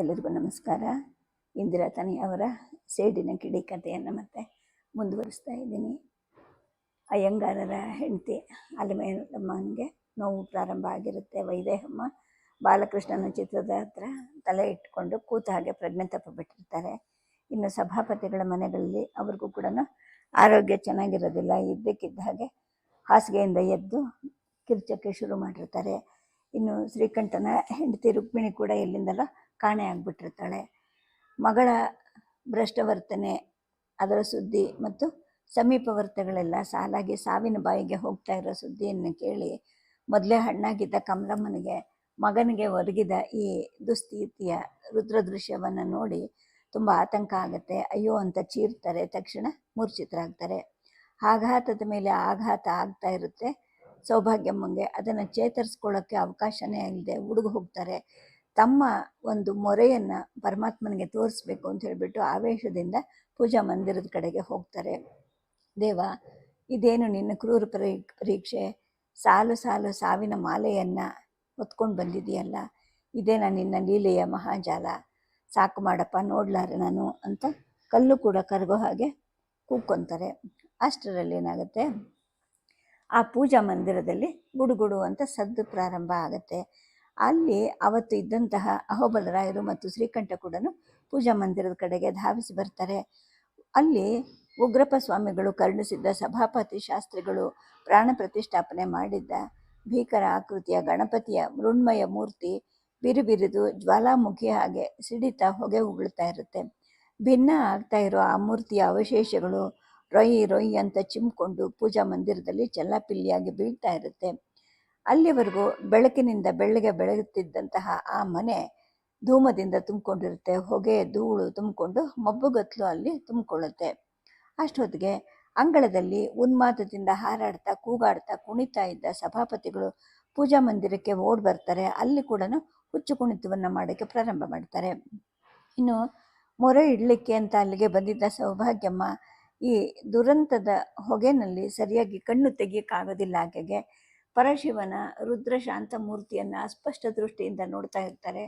ಎಲ್ಲರಿಗೂ ನಮಸ್ಕಾರ. ಇಂದಿರಾ ತನಿ ಅವರ ಸೇಡಿನ ಕಿಡಿ ಕಥೆಯನ್ನು ಮತ್ತೆ ಮುಂದುವರಿಸ್ತಾ ಇದ್ದೀನಿ. ಅಯ್ಯಂಗಾರರ ಹೆಂಡತಿ ಅಲಮೇಲಮ್ಮನಿಗೆ ನೋವು ಪ್ರಾರಂಭ ಆಗಿರುತ್ತೆ. ವೈದೇಹಮ್ಮ ಬಾಲಕೃಷ್ಣನ ಚಿತ್ರದ ಹತ್ರ ತಲೆ ಇಟ್ಕೊಂಡು ಕೂತ ಹಾಗೆ ಪ್ರಜ್ಞೆ ತಪ್ಪಿಬಿಟ್ಟಿರ್ತಾರೆ ಇನ್ನು ಸಭಾಪತಿಗಳ ಮನೆಗಳಲ್ಲಿ ಅವ್ರಿಗೂ ಕೂಡ ಆರೋಗ್ಯ ಚೆನ್ನಾಗಿರೋದಿಲ್ಲ. ಇದ್ದಕ್ಕಿದ್ದ ಹಾಗೆ ಹಾಸಿಗೆಯಿಂದ ಎದ್ದು ಕಿರ್ಚಕ್ಕೆ ಶುರು ಮಾಡಿರ್ತಾರೆ. ಇನ್ನು ಶ್ರೀಕಂಠನ ಹೆಂಡತಿ ರುಕ್ಮಿಣಿ ಕೂಡ ಎಲ್ಲಿಂದಲೋ ಕಾಣೆ ಆಗಿಬಿಟ್ಟಿರ್ತಾಳೆ. ಮಗಳ ಭ್ರಷ್ಟವರ್ತನೆ, ಅದರ ಸುದ್ದಿ ಮತ್ತು ಸಮೀಪವರ್ತಗಳೆಲ್ಲ ಸಾಲಾಗಿ ಸಾವಿನ ಬಾಯಿಗೆ ಹೋಗ್ತಾ ಇರೋ ಸುದ್ದಿಯನ್ನು ಕೇಳಿ ಮೊದಲೇ ಹಣ್ಣಾಗಿದ್ದ ಕಮಲಮ್ಮನಿಗೆ, ಮಗನಿಗೆ ಒದಗಿದ ಈ ದುಸ್ಥಿತಿಯ ರುದ್ರ ದೃಶ್ಯವನ್ನು ನೋಡಿ ತುಂಬ ಆತಂಕ ಆಗುತ್ತೆ. ಅಯ್ಯೋ ಅಂತ ಚೀರ್ತಾರೆ, ತಕ್ಷಣ ಮೂರ್ಛಿತರಾಗ್ತಾರೆ. ಆಘಾತದ ಮೇಲೆ ಆಘಾತ ಆಗ್ತಾ ಇರುತ್ತೆ. ಸೌಭಾಗ್ಯಮ್ಮಂಗೆ ಅದನ್ನು ಚೇತರಿಸ್ಕೊಳ್ಳೋಕ್ಕೆ ಅವಕಾಶನೇ ಇಲ್ಲದೆ ಹುಡುಗ ಹೋಗ್ತಾರೆ. ತಮ್ಮ ಒಂದು ಮೊರೆಯನ್ನು ಪರಮಾತ್ಮನಿಗೆ ತೋರಿಸ್ಬೇಕು ಅಂತ ಹೇಳಿಬಿಟ್ಟು ಆವೇಶದಿಂದ ಪೂಜಾ ಮಂದಿರದ ಕಡೆಗೆ ಹೋಗ್ತಾರೆ. ದೇವ, ಇದೇನು ನಿನ್ನ ಕ್ರೂರ ಪರೀ, ಪರೀಕ್ಷೆ? ಸಾಲು ಸಾಲು ಸಾವಿನ ಮಾಲೆಯನ್ನು ಹೊತ್ಕೊಂಡು ಬಂದಿದೆಯಲ್ಲ ನಾನು ನಿನ್ನ ಲೀಲೆಯ ಮಹಾಜಾಲ? ಸಾಕು ಮಾಡಪ್ಪ, ನೋಡ್ಲಾರೆ ನಾನು ಅಂತ ಕಲ್ಲು ಕೂಡ ಕರಗೋ ಹಾಗೆ ಕೂಕ್ಕೊಂತಾರೆ ಅಷ್ಟರಲ್ಲಿ ಏನಾಗುತ್ತೆ? ಆ ಪೂಜಾ ಮಂದಿರದಲ್ಲಿ ಗುಡುಗುಡು ಅಂತ ಸದ್ದು ಪ್ರಾರಂಭ ಆಗುತ್ತೆ. ಅಲ್ಲಿ ಅವತ್ತು ಇದ್ದಂತಹ ಅಹೋಬಲರಾಯರು ಮತ್ತು ಶ್ರೀಕಂಠ ಕೂಡ ಪೂಜಾ ಮಂದಿರದ ಕಡೆಗೆ ಧಾವಿಸಿ ಬರ್ತಾರೆ. ಅಲ್ಲಿ ಉಗ್ರಪ್ಪ ಸ್ವಾಮಿಗಳು ಕರುಣಿಸಿದ್ದ ಸಭಾಪತಿ ಶಾಸ್ತ್ರಿಗಳು ಪ್ರಾಣ ಪ್ರತಿಷ್ಠಾಪನೆ ಮಾಡಿದ್ದ ಭೀಕರ ಆಕೃತಿಯ ಗಣಪತಿಯ ಮೃಣ್ಮಯ ಮೂರ್ತಿ ಬಿರುಬಿರಿದು ಜ್ವಾಲಾಮುಖಿ ಹಾಗೆ ಸಿಡಿತಾ ಹೊಗೆ ಉಗುಳ್ತಾ ಇರುತ್ತೆ. ಭಿನ್ನ ಆಗ್ತಾ ಇರೋ ಆ ಮೂರ್ತಿಯ ಅವಶೇಷಗಳು ರೊಯ್ ರೊಯ್ ಅಂತ ಚಿಮ್ಕೊಂಡು ಪೂಜಾ ಮಂದಿರದಲ್ಲಿ ಚೆಲ್ಲಾಪಿಲ್ಲಿಯಾಗಿ ಬೀಳ್ತಾ ಇರುತ್ತೆ. ಅಲ್ಲಿವರೆಗೂ ಬೆಳಕಿನಿಂದ ಬೆಳ್ಳಗೆ ಬೆಳಗುತ್ತಿದ್ದಂತಹ ಆ ಮನೆ ಧೂಮದಿಂದ ತುಂಬಿಕೊಂಡಿರುತ್ತೆ. ಹೊಗೆ, ಧೂಳು ತುಂಬಿಕೊಂಡು ಮಬ್ಬುಗತ್ತಲು ಅಲ್ಲಿ ತುಂಬಿಕೊಳ್ಳುತ್ತೆ. ಅಷ್ಟೊತ್ತಿಗೆ ಅಂಗಳದಲ್ಲಿ ಉನ್ಮಾದದಿಂದ ಹಾರಾಡ್ತಾ, ಕೂಗಾಡ್ತಾ, ಕುಣಿತಾ ಇದ್ದ ಸಭಾಪತಿಗಳು ಪೂಜಾ ಮಂದಿರಕ್ಕೆ ಓಡ್ ಬರ್ತಾರೆ. ಅಲ್ಲಿ ಕೂಡ ಹುಚ್ಚು ಕುಣಿತವನ್ನು ಮಾಡೋಕ್ಕೆ ಪ್ರಾರಂಭ ಮಾಡ್ತಾರೆ. ಇನ್ನು ಮೊರೆ ಇಡಲಿಕ್ಕೆ ಅಂತ ಅಲ್ಲಿಗೆ ಬಂದಿದ್ದ ಸೌಭಾಗ್ಯಮ್ಮ ಈ ದುರಂತದ ಹೊಗೆನಲ್ಲಿ ಸರಿಯಾಗಿ ಕಣ್ಣು ತೆಗಿಯೋಕ್ಕಾಗೋದಿಲ್ಲ ಆಕೆಗೆ ಪರಶಿವನ ರುದ್ರ ಶಾಂತ ಮೂರ್ತಿಯನ್ನು ಅಸ್ಪಷ್ಟ ದೃಷ್ಟಿಯಿಂದ ನೋಡ್ತಾ ಇರ್ತಾರೆ.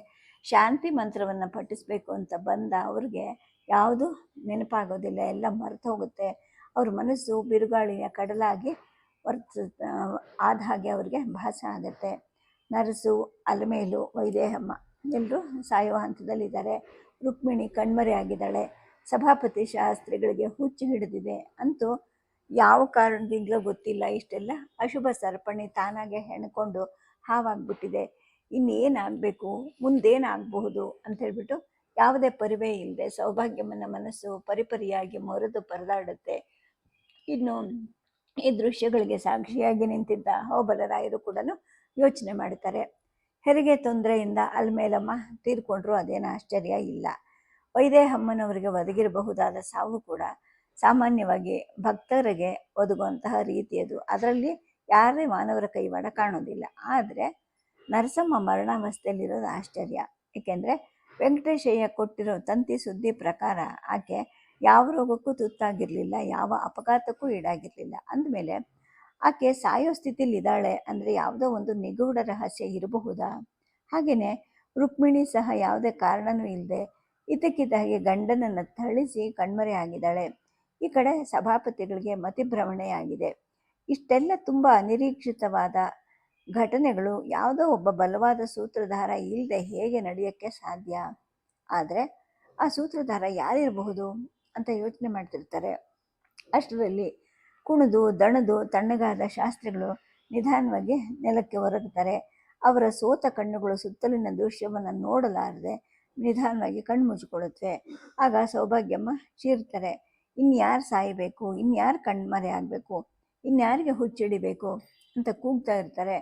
ಶಾಂತಿ ಮಂತ್ರವನ್ನು ಪಠಿಸಬೇಕು ಅಂತ ಬಂದ ಅವ್ರಿಗೆ ಯಾವುದು ನೆನಪಾಗೋದಿಲ್ಲ, ಎಲ್ಲ ಮರೆತು ಹೋಗುತ್ತೆ. ಅವ್ರ ಮನಸ್ಸು ಬಿರುಗಾಳಿಯ ಕಡಲಾಗಿ ವರ್ತ ಆದ ಹಾಗೆ ಅವ್ರಿಗೆ ಭಾಸ ಆಗುತ್ತೆ. ನರಸು, ಅಲಮೇಲು, ವೈದೇಹಮ್ಮ ಎಲ್ಲರೂ ಸಾಯುವ ಹಂತದಲ್ಲಿದ್ದಾರೆ. ರುಕ್ಮಿಣಿ ಕಣ್ಮರೆ ಆಗಿದ್ದಾಳೆ ಸಭಾಪತಿ ಶಾಸ್ತ್ರಿಗಳಿಗೆ ಹುಚ್ಚು ಹಿಡಿದಿದೆ ಅಂತೂ ಯಾವ ಕಾರಣದಿಂದಲೂ ಗೊತ್ತಿಲ್ಲ ಇಷ್ಟೆಲ್ಲ ಅಶುಭ ಸರಪಣಿ ತಾನಾಗೆ ಹೆಣ್ಕೊಂಡು ಹಾವಾಗ್ಬಿಟ್ಟಿದೆ. ಇನ್ನೇನಾಗಬೇಕು? ಮುಂದೇನಾಗಬಹುದು? ಅಂತ ಹೇಳ್ಬಿಟ್ಟು ಯಾವುದೇ ಪರಿವೇ ಇಲ್ಲದೆ ಸೌಭಾಗ್ಯಮನ ಮನಸ್ಸು ಪರಿಪರಿಯಾಗಿ ಮೊರೆದು ಪರದಾಡುತ್ತೆ. ಇನ್ನು ಈ ದೃಶ್ಯಗಳಿಗೆ ಸಾಕ್ಷಿಯಾಗಿ ನಿಂತಿದ್ದ ಹೋಬಲರಾಯರು ಕೂಡ ಯೋಚನೆ ಮಾಡ್ತಾರೆ. ಹೆರಿಗೆ ತೊಂದರೆಯಿಂದ ಅಲ್ಮೇಲಮ್ಮ ತೀರ್ಕೊಂಡ್ರು ಅದೇನು ಆಶ್ಚರ್ಯ ಇಲ್ಲ. ವೈದೇಹಮ್ಮನವರಿಗೆ ಒದಗಿರಬಹುದಾದ ಸಾವು ಕೂಡ ಸಾಮಾನ್ಯವಾಗಿ ಭಕ್ತರಿಗೆ ಒದಗುವಂತಹ ರೀತಿಯದು ಅದರಲ್ಲಿ ಯಾರೇ ಮಾನವರ ಕೈವಾಡ ಕಾಣೋದಿಲ್ಲ. ಆದರೆ ನರಸಮ್ಮ ಮರಣಾವಸ್ಥೆಯಲ್ಲಿರೋದು ಆಶ್ಚರ್ಯ. ಏಕೆಂದರೆ ವೆಂಕಟೇಶಯ್ಯ ಕೊಟ್ಟಿರೋ ತಂತಿ ಸುದ್ದಿ ಪ್ರಕಾರ ಆಕೆ ಯಾವ ರೋಗಕ್ಕೂ ತುತ್ತಾಗಿರಲಿಲ್ಲ, ಯಾವ ಅಪಘಾತಕ್ಕೂ ಈಡಾಗಿರಲಿಲ್ಲ. ಅಂದಮೇಲೆ ಆಕೆ ಸಾಯೋ ಸ್ಥಿತಿಯಲ್ಲಿ ಸ್ಥಿತಿಲಿದ್ದಾಳೆ ಅಂದರೆ ಯಾವುದೋ ಒಂದು ನಿಗೂಢ ರಹಸ್ಯ ಇರಬಹುದಾ? ಹಾಗೆಯೇ ರುಕ್ಮಿಣಿ ಸಹ ಯಾವುದೇ ಕಾರಣವೂ ಇಲ್ಲದೆ ಇದಕ್ಕಿದ್ದ ಹಾಗೆ ಗಂಡನನ್ನು ಥಳಿಸಿ ಕಣ್ಮರೆ ಆಗಿದ್ದಾಳೆ. ಈ ಕಡೆ ಸಭಾಪತಿಗಳಿಗೆ ಮತಿಭ್ರಮಣೆಯಾಗಿದೆ. ಇಷ್ಟೆಲ್ಲ ತುಂಬ ಅನಿರೀಕ್ಷಿತವಾದ ಘಟನೆಗಳು ಯಾವುದೋ ಒಬ್ಬ ಬಲವಾದ ಸೂತ್ರಧಾರ ಇಲ್ಲದೆ ಹೇಗೆ ನಡೆಯೋಕ್ಕೆ ಸಾಧ್ಯ? ಆದರೆ ಆ ಸೂತ್ರಧಾರ ಯಾರಿರಬಹುದು ಅಂತ ಯೋಚನೆ ಮಾಡ್ತಿರ್ತಾರೆ. ಅಷ್ಟರಲ್ಲಿ ಕುಣಿದು, ದಣದು, ತಣ್ಣಗಾದ ಶಾಸ್ತ್ರಿಗಳು ನಿಧಾನವಾಗಿ ನೆಲಕ್ಕೆ ಒರಗುತ್ತಾರೆ. ಅವರ ಸೋತ ಕಣ್ಣುಗಳು ಸುತ್ತಲಿನ ದೃಶ್ಯವನ್ನು ನೋಡಲಾರದೆ ನಿಧಾನವಾಗಿ ಕಣ್ಣು ಮುಚ್ಚಿಕೊಳ್ಳುತ್ತವೆ ಆಗ ಸೌಭಾಗ್ಯಮ್ಮ ಚೀರ್ತಾರೆ. ಇನ್ಯಾರು ಸಾಯಬೇಕು, ಇನ್ಯಾರು ಕಣ್ಮರೆ ಆಗಬೇಕು, ಇನ್ಯಾರಿಗೆ ಹುಚ್ಚಿಡಿಬೇಕು ಅಂತ ಕೂಗ್ತಾ ಇರ್ತಾರೆ.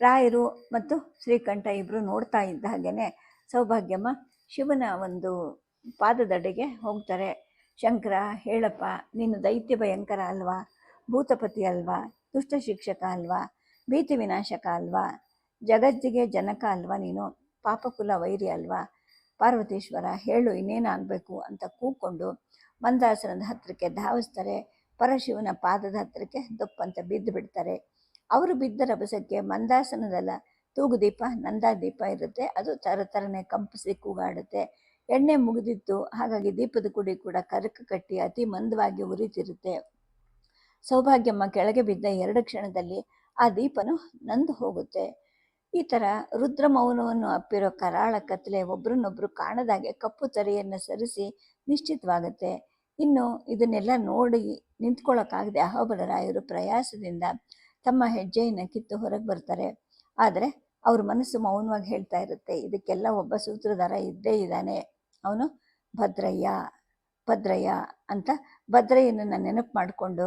ರಾಯರು ಮತ್ತು ಶ್ರೀಕಂಠ ಇಬ್ಬರು ನೋಡ್ತಾ ಇದ್ದ ಹಾಗೇ ಸೌಭಾಗ್ಯಮ್ಮ ಶಿವನ ಒಂದು ಪಾದದಡೆಗೆ ಹೋಗ್ತಾರೆ. ಶಂಕರ, ಹೇಳಪ್ಪ, ನೀನು ದೈತ್ಯ ಭಯಂಕರ ಅಲ್ವಾ, ಭೂತಪತಿ ಅಲ್ವಾ, ದುಷ್ಟ ಶಿಕ್ಷಕ ಅಲ್ವಾ, ಭೀತಿ ವಿನಾಶಕ ಅಲ್ವಾ, ಜಗಜ್ಜಿಗೆ ಜನಕ ಅಲ್ವಾ ನೀನು, ಪಾಪಕುಲ ವೈರಿ ಅಲ್ವಾ ಪಾರ್ವತೀಶ್ವರ, ಹೇಳು ಇನ್ನೇನಾಗಬೇಕು ಅಂತ ಕೂಕೊಂಡು ಮಂದಾಸನದ ಹತ್ತಿರಕ್ಕೆ ಧಾವಿಸ್ತಾರೆ. ಪರಶಿವನ ಪಾದದ ಹತ್ತಿರಕ್ಕೆ ದೊಪ್ಪಂತ ಬಿದ್ದು ಬಿಡ್ತಾರೆ. ಅವರು ಬಿದ್ದ ರಭಸಕ್ಕೆ ಮಂದಾಸನದಲ್ಲ, ತೂಗುದೀಪ, ನಂದಾದೀಪ ಇರುತ್ತೆ. ಅದು ಥರ ಥರನೇ ಕಂಪಿಸಿ ಕೂಗಾಡುತ್ತೆ ಎಣ್ಣೆ ಮುಗಿದಿತ್ತು, ಹಾಗಾಗಿ ದೀಪದ ಕುಡಿ ಕೂಡ ಕರಕ ಕಟ್ಟಿ ಅತಿ ಮಂದವಾಗಿ ಉರಿತಿರುತ್ತೆ. ಸೌಭಾಗ್ಯಮ್ಮ ಕೆಳಗೆ ಬಿದ್ದ ಎರಡು ಕ್ಷಣದಲ್ಲಿ ಆ ದೀಪನು ನಂದು ಹೋಗುತ್ತೆ. ಈ ಥರ ರುದ್ರ ಮೌನವನ್ನು ಅಪ್ಪಿರೋ ಕರಾಳ ಕತ್ತಲೆ ಒಬ್ರನ್ನೊಬ್ರು ಕಾಣದಾಗೆ ಕಪ್ಪು ತರೆಯನ್ನು ಸರಿಸಿ ನಿಶ್ಚಿತವಾಗುತ್ತೆ. ಇನ್ನು ಇದನ್ನೆಲ್ಲ ನೋಡಿ ನಿಂತ್ಕೊಳ್ಳೋಕ್ಕಾಗದೆ ಅಹೋಬಲರಾಯರು ಪ್ರಯಾಸದಿಂದ ತಮ್ಮ ಹೆಜ್ಜೆಯನ್ನು ಕಿತ್ತು ಹೊರಗೆ ಬರ್ತಾರೆ. ಆದರೆ ಅವ್ರ ಮನಸ್ಸು ಮೌನವಾಗಿ ಹೇಳ್ತಾ ಇರುತ್ತೆ. ಇದಕ್ಕೆಲ್ಲ ಒಬ್ಬ ಸೂತ್ರಧಾರ ಇದ್ದೇ ಇದ್ದಾನೆ. ಅವನು ಭದ್ರಯ್ಯ ಭದ್ರಯ್ಯ ಅಂತ ಭದ್ರಯ್ಯನನ್ನು ನೆನಪು ಮಾಡಿಕೊಂಡು